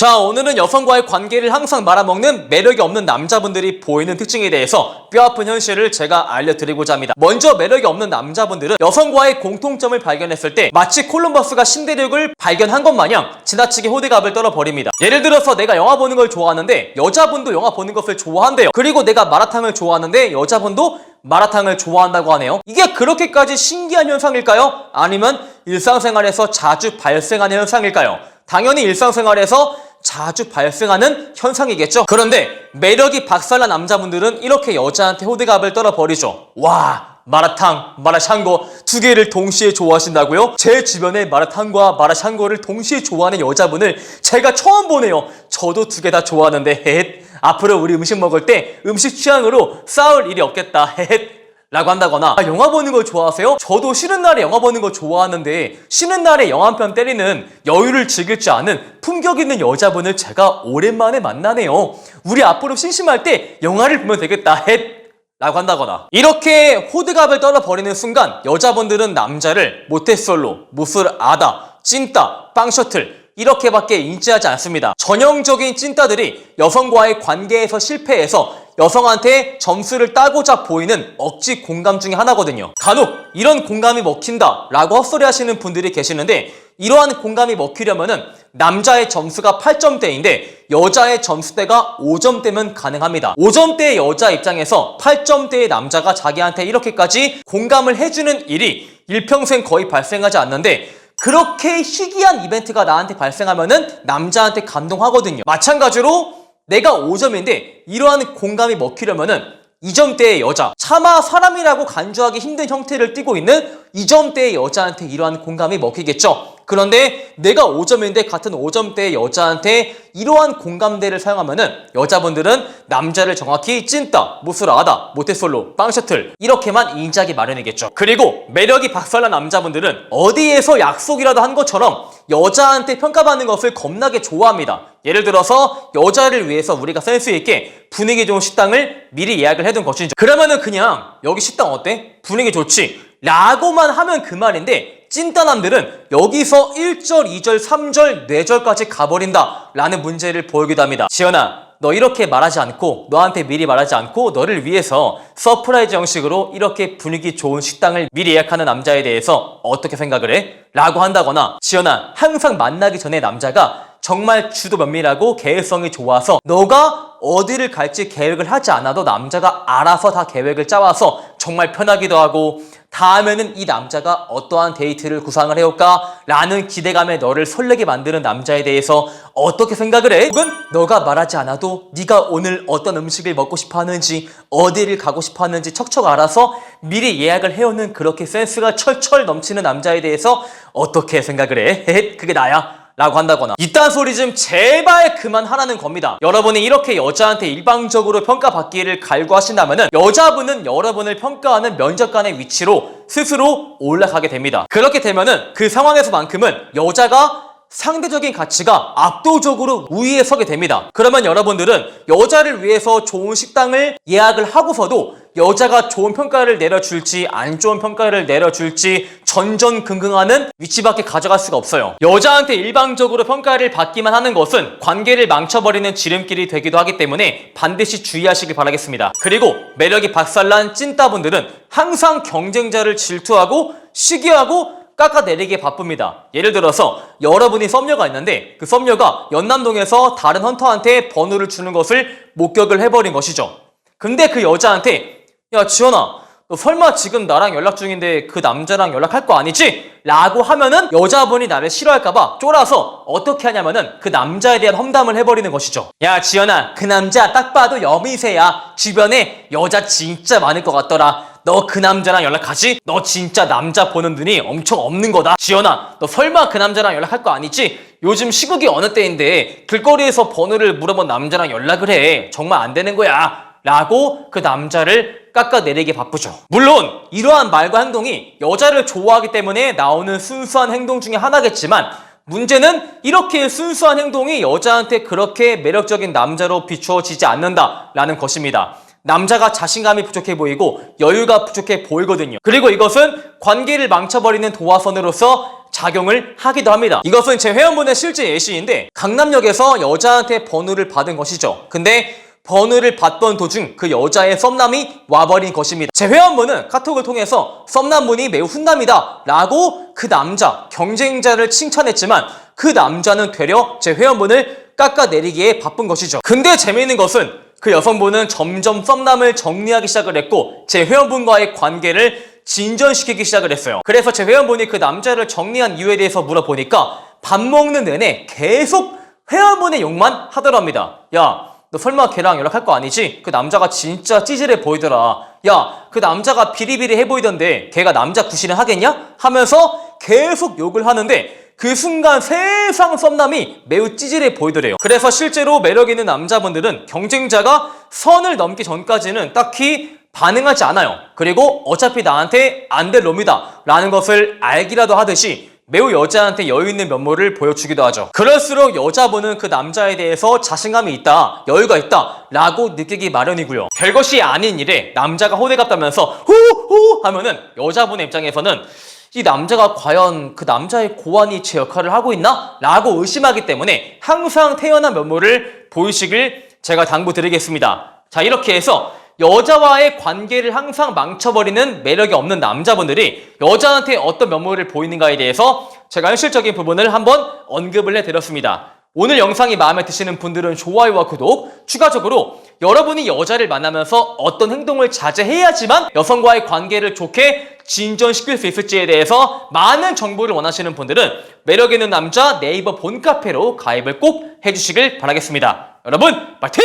자, 오늘은 여성과의 관계를 항상 말아먹는 매력이 없는 남자분들이 보이는 특징에 대해서 뼈아픈 현실을 제가 알려드리고자 합니다. 먼저 매력이 없는 남자분들은 여성과의 공통점을 발견했을 때 마치 콜럼버스가 신대륙을 발견한 것 마냥 지나치게 호들갑을 떨어버립니다. 예를 들어서 내가 영화 보는 걸 좋아하는데 여자분도 영화 보는 것을 좋아한대요. 그리고 내가 마라탕을 좋아하는데 여자분도 마라탕을 좋아한다고 하네요. 이게 그렇게까지 신기한 현상일까요? 아니면 일상생활에서 자주 발생하는 현상일까요? 당연히 일상생활에서 자주 발생하는 현상이겠죠. 그런데 매력이 박살난 남자분들은 이렇게 여자한테 호들갑을 떨어버리죠. 와, 마라탕, 마라샹궈 두 개를 동시에 좋아하신다고요? 제 주변에 마라탕과 마라샹궈를 동시에 좋아하는 여자분을 제가 처음 보네요. 저도 두 개 다 좋아하는데 헷. 앞으로 우리 음식 먹을 때 음식 취향으로 싸울 일이 없겠다. 헷. 라고 한다거나 아, 영화 보는 걸 좋아하세요? 저도 쉬는 날에 영화 보는 거 좋아하는데 쉬는 날에 영화 한 편 때리는 여유를 즐길 줄 아는 품격 있는 여자분을 제가 오랜만에 만나네요. 우리 앞으로 심심할 때 영화를 보면 되겠다. 헷. 라고 한다거나 이렇게 호드갑을 떨어버리는 순간 여자분들은 남자를 모태솔로, 무술아다, 찐따, 빵셔틀 이렇게밖에 인지하지 않습니다. 전형적인 찐따들이 여성과의 관계에서 실패해서 여성한테 점수를 따고자 보이는 억지 공감 중에 하나거든요. 간혹 이런 공감이 먹힌다 라고 헛소리 하시는 분들이 계시는데 이러한 공감이 먹히려면은 남자의 점수가 8점대인데 여자의 점수대가 5점대면 가능합니다. 5점대의 여자 입장에서 8점대의 남자가 자기한테 이렇게까지 공감을 해주는 일이 일평생 거의 발생하지 않는데 그렇게 희귀한 이벤트가 나한테 발생하면은 남자한테 감동하거든요. 마찬가지로 내가 5점인데 이러한 공감이 먹히려면은 2점대의 여자, 차마 사람이라고 간주하기 힘든 형태를 띠고 있는 2점대의 여자한테 이러한 공감이 먹히겠죠. 그런데 내가 5점인데 같은 5점대의 여자한테 이러한 공감대를 사용하면은 여자분들은 남자를 정확히 찐따, 무술아다, 모태솔로, 빵셔틀 이렇게만 인지하기 마련이겠죠. 그리고 매력이 박살난 남자분들은 어디에서 약속이라도 한 것처럼 여자한테 평가받는 것을 겁나게 좋아합니다. 예를 들어서 여자를 위해서 우리가 센스 있게 분위기 좋은 식당을 미리 예약을 해둔 것이죠. 그러면은 그냥 여기 식당 어때? 분위기 좋지? 라고만 하면 그 말인데 찐따남들은 여기서 1절, 2절, 3절, 4절까지 가버린다 라는 문제를 보이기도 합니다. 지연아 너 이렇게 말하지 않고 너한테 미리 말하지 않고 너를 위해서 서프라이즈 형식으로 이렇게 분위기 좋은 식당을 미리 예약하는 남자에 대해서 어떻게 생각을 해? 라고 한다거나 지연아 항상 만나기 전에 남자가 정말 주도 면밀하고 계획성이 좋아서 너가 어디를 갈지 계획을 하지 않아도 남자가 알아서 다 계획을 짜와서 정말 편하기도 하고 다음에는 이 남자가 어떠한 데이트를 구상을 해올까? 라는 기대감에 너를 설레게 만드는 남자에 대해서 어떻게 생각을 해? 혹은 너가 말하지 않아도 네가 오늘 어떤 음식을 먹고 싶어 하는지 어디를 가고 싶어 하는지 척척 알아서 미리 예약을 해오는 그렇게 센스가 철철 넘치는 남자에 대해서 어떻게 생각을 해? 그게 나야. 라고 한다거나 이딴 소리 좀 제발 그만하라는 겁니다. 여러분이 이렇게 여자한테 일방적으로 평가받기를 갈구하신다면 여자분은 여러분을 평가하는 면접관의 위치로 스스로 올라가게 됩니다. 그렇게 되면은 그 상황에서만큼은 여자가 상대적인 가치가 압도적으로 우위에 서게 됩니다. 그러면 여러분들은 여자를 위해서 좋은 식당을 예약을 하고서도 여자가 좋은 평가를 내려줄지 안 좋은 평가를 내려줄지 전전긍긍하는 위치밖에 가져갈 수가 없어요. 여자한테 일방적으로 평가를 받기만 하는 것은 관계를 망쳐버리는 지름길이 되기도 하기 때문에 반드시 주의하시길 바라겠습니다. 그리고 매력이 박살난 찐따분들은 항상 경쟁자를 질투하고 시기하고 깎아내리기에 바쁩니다. 예를 들어서 여러분이 썸녀가 있는데 그 썸녀가 연남동에서 다른 헌터한테 번호를 주는 것을 목격을 해버린 것이죠. 근데 그 여자한테 야 지연아 너 설마 지금 나랑 연락 중인데 그 남자랑 연락할 거 아니지? 라고 하면은 여자분이 나를 싫어할까봐 쫄아서 어떻게 하냐면은 그 남자에 대한 험담을 해버리는 것이죠. 야 지연아 그 남자 딱 봐도 여미새야. 주변에 여자 진짜 많을 것 같더라. 너 그 남자랑 연락하지? 너 진짜 남자 보는 눈이 엄청 없는 거다. 지연아, 너 설마 그 남자랑 연락할 거 아니지? 요즘 시국이 어느 때인데 길거리에서 번호를 물어본 남자랑 연락을 해. 정말 안 되는 거야. 라고 그 남자를 깎아내리기 바쁘죠. 물론 이러한 말과 행동이 여자를 좋아하기 때문에 나오는 순수한 행동 중에 하나겠지만 문제는 이렇게 순수한 행동이 여자한테 그렇게 매력적인 남자로 비추어지지 않는다라는 것입니다. 남자가 자신감이 부족해 보이고 여유가 부족해 보이거든요. 그리고 이것은 관계를 망쳐버리는 도화선으로서 작용을 하기도 합니다. 이것은 제 회원분의 실제 예시인데 강남역에서 여자한테 번호를 받은 것이죠. 근데 번호를 받던 도중 그 여자의 썸남이 와버린 것입니다. 제 회원분은 카톡을 통해서 썸남분이 매우 훈남이다 라고 그 남자, 경쟁자를 칭찬했지만 그 남자는 되려 제 회원분을 깎아내리기에 바쁜 것이죠. 근데 재미있는 것은 그 여성분은 점점 썸남을 정리하기 시작을 했고 제 회원분과의 관계를 진전시키기 시작을 했어요. 그래서 제 회원분이 그 남자를 정리한 이유에 대해서 물어보니까 밥 먹는 내내 계속 회원분의 욕만 하더랍니다. 야, 너 설마 걔랑 연락할 거 아니지? 그 남자가 진짜 찌질해 보이더라. 야, 그 남자가 비리비리해 보이던데 걔가 남자 구실을 하겠냐? 하면서 계속 욕을 하는데 그 순간 세상 썸남이 매우 찌질해 보이더래요. 그래서 실제로 매력 있는 남자분들은 경쟁자가 선을 넘기 전까지는 딱히 반응하지 않아요. 그리고 어차피 나한테 안 될 놈이다 라는 것을 알기라도 하듯이 매우 여자한테 여유 있는 면모를 보여주기도 하죠. 그럴수록 여자분은 그 남자에 대해서 자신감이 있다, 여유가 있다 라고 느끼기 마련이고요. 별것이 아닌 일에 남자가 호되갑다면서 후후 하면은 여자분의 입장에서는 이 남자가 과연 그 남자의 고환이 제 역할을 하고 있나? 라고 의심하기 때문에 항상 태연한 면모를 보이시길 제가 당부드리겠습니다. 자, 이렇게 해서 여자와의 관계를 항상 망쳐버리는 매력이 없는 남자분들이 여자한테 어떤 면모를 보이는가에 대해서 제가 현실적인 부분을 한번 언급을 해드렸습니다. 오늘 영상이 마음에 드시는 분들은 좋아요와 구독, 추가적으로 여러분이 여자를 만나면서 어떤 행동을 자제해야지만 여성과의 관계를 좋게 진전시킬 수 있을지에 대해서 많은 정보를 원하시는 분들은 매력 있는 남자 네이버 본카페로 가입을 꼭 해주시길 바라겠습니다. 여러분, 파이팅!